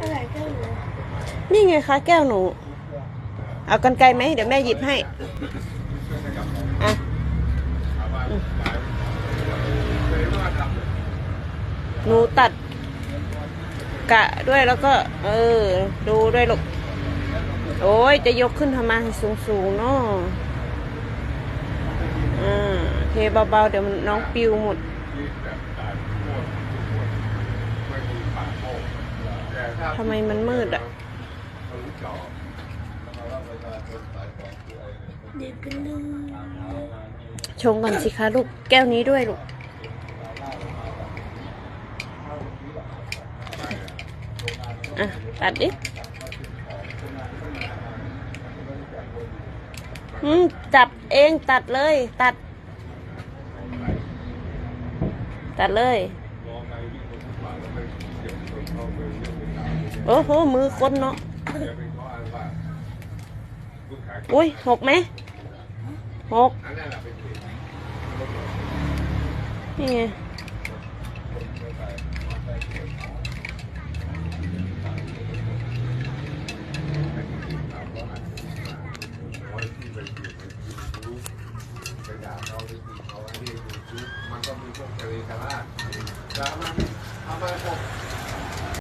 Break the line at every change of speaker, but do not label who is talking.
อะไรก็หนู
นี่ไงคะแก้วหนู เอากันไกลไหมเดี๋ยวแม่หยิบให้อะหนูตัด กะด้วยแล้วก็ เออ ดูด้วยลูกโอ้ยจะยกขึ้นทำไมสูงสูงๆเนาะอ่าเทเบาๆ เดี๋ยวมันน้องปิวหมด ทำไมมันมืดอะ
เด็กกันเลย
ชงก่อนสิคะลูก แก้วนี้ด้วยลูก อะ ตัดดิ อืม จับเองตัดเลย ตัด ตัดเลย โอ้โห มือคนเนาะอุ้ยหกไหมหกนี่ไง
มันก็มีพวกกะลีกะลาดแต่มันเอามาพวก